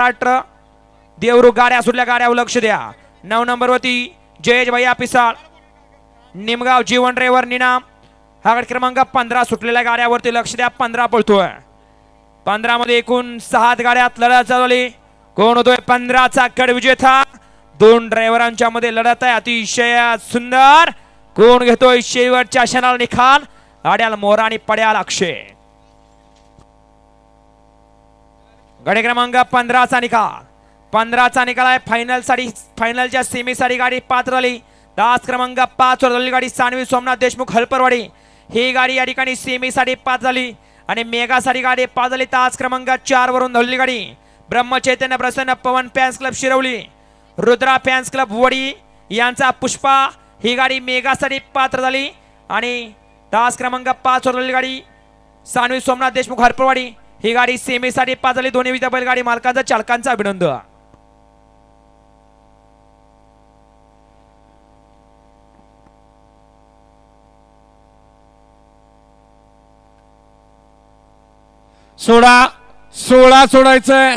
महाराष्ट्र देवरू गाड्या सुटल्या गाड्यावर लक्ष द्या. नऊ नंबरवरती जयेश भैया पिसाळ निमगाव जीवन ड्रायव्हर निनाम हा गट क्रमांक पंधरा सुटलेल्या गाड्यावरती लक्ष द्या पंधरा पळतोय. पंधरा मध्ये एकूण सहा गाड्यात लढत चालवली. कोण होतोय? पंधराचा कड विजेता. दोन ड्रायव्हरांच्या मध्ये लढत आहे. अतिशय सुंदर. कोण घेतोय? शेवटच्या क्षणाला निखाल. गाड्याला मोरा आणि पड्याला अक्षय. गडे क्रमांक पंधराचा निकाल. पंधराचा निकाल आहे. फायनलसाठी फायनलच्या सेमीसाठी गाडी पात्र झाली दास क्रमांक पाच वर झाली गाडी सानवी सोमनाथ देशमुख हलपरवाडी. ही गाडी या ठिकाणी सेमीसाठी पाच झाली. आणि मेगासाठी गाडी पाच झाली. तास क्रमांक चार वरून धरली गाडी. Brahmachaitanya Prasanna Pavan fans club Shirwali. Rudra fans club Wadi यांचा पुष्पा. ही गाडी मेगासाठी पात्र झाली. आणि तास क्रमांक पाच वर गाडी सानवी सोमनाथ देशमुख हरपवाडी ही गाडी सेमीसाठी पाच झाली दोन्ही विद्या बैलगाडी मालकांचा चालकांचा अभिनंदन. सोळा सोळा सोडायचंय.